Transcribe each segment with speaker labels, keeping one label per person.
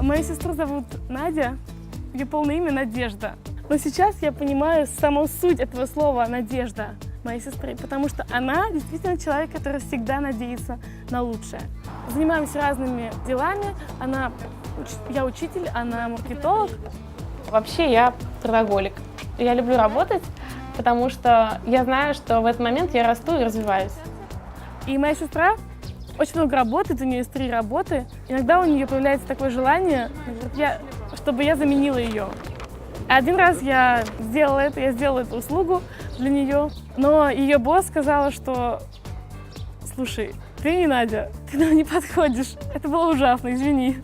Speaker 1: Мою сестру зовут Надя, ее полное имя Надежда. Но сейчас я понимаю саму суть этого слова «надежда» моей сестры, потому что она действительно человек, который всегда надеется на лучшее. Занимаемся разными делами. Она, я учитель, она маркетолог.
Speaker 2: Вообще я трудоголик. Я люблю работать, потому что я знаю, что в этот момент я расту и развиваюсь.
Speaker 1: И моя сестра очень много работает, у нее есть три работы. Иногда у нее появляется такое желание, я- чтобы я заменила ее. Один раз я сделала это, я сделала эту услугу для нее, но ее босс сказала, что слушай, ты не Надя, ты нам не подходишь. Это было ужасно, извини.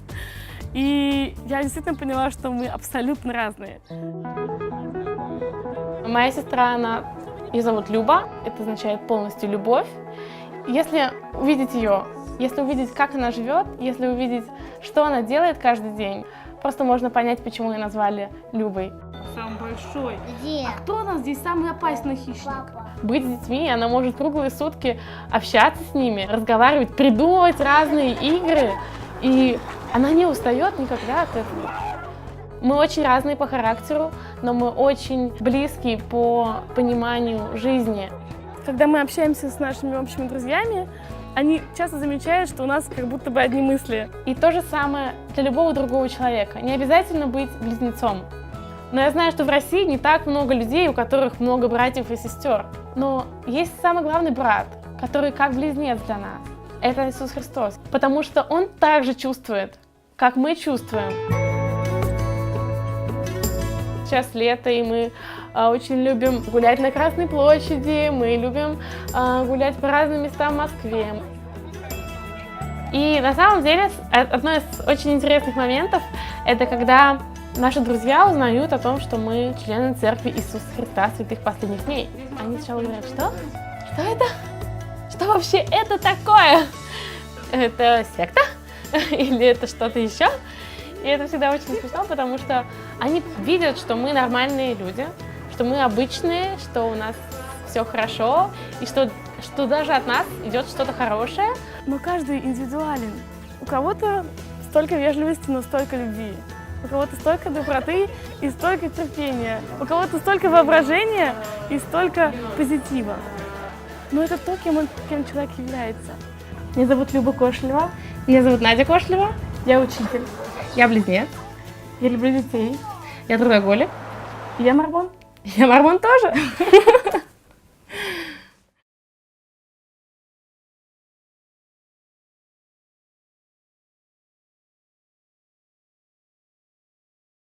Speaker 1: И я действительно поняла, что мы абсолютно разные.
Speaker 2: Моя сестра, она, ее зовут Люба, это означает полностью любовь. Если увидеть ее, если увидеть, как она живет, если увидеть, что она делает каждый день, просто можно понять, почему ее назвали Любой.
Speaker 1: Самый большой.
Speaker 3: Где?
Speaker 1: Кто у нас здесь самый опасный хищник?
Speaker 3: Папа.
Speaker 2: Быть с детьми, она может круглые сутки общаться с ними, разговаривать, придумывать разные игры, и она не устает никогда от этого. Мы очень разные по характеру, но мы очень близкие по пониманию жизни.
Speaker 1: Когда мы общаемся с нашими общими друзьями, они часто замечают, что у нас как будто бы одни мысли.
Speaker 2: И то же самое для любого другого человека. Не обязательно быть близнецом. Но я знаю, что в России не так много людей, у которых много братьев и сестер. Но есть самый главный брат, который как близнец для нас. Это Иисус Христос. Потому что Он так же чувствует, как мы чувствуем. Сейчас лето, и мы очень любим гулять на Красной площади, мы любим а, гулять по разным местам Москве. И на самом деле э- одно из очень интересных моментов это когда наши друзья узнают о том, что мы члены церкви Иисуса Христа святых последних дней. Они сначала говорят, что? Что это? Что вообще это такое? Это секта? Или это что-то еще? И это всегда очень смешно, потому что они видят, что мы нормальные люди, что мы обычные, что у нас все хорошо, и что, что даже от нас идет что-то хорошее,
Speaker 1: Но каждый индивидуален. У кого-то столько вежливости, но столько любви. У кого-то столько доброты и столько терпения. У кого-то столько воображения и столько позитива. Но это то, кем, он, кем человек является.
Speaker 2: Меня зовут Люба Кошлева. Меня зовут Надя Кошлева.
Speaker 1: Я учитель.
Speaker 2: Я близнец.
Speaker 1: Я люблю детей.
Speaker 2: Я трудоголик.
Speaker 1: Я Марбон.
Speaker 2: Я Мармон тоже.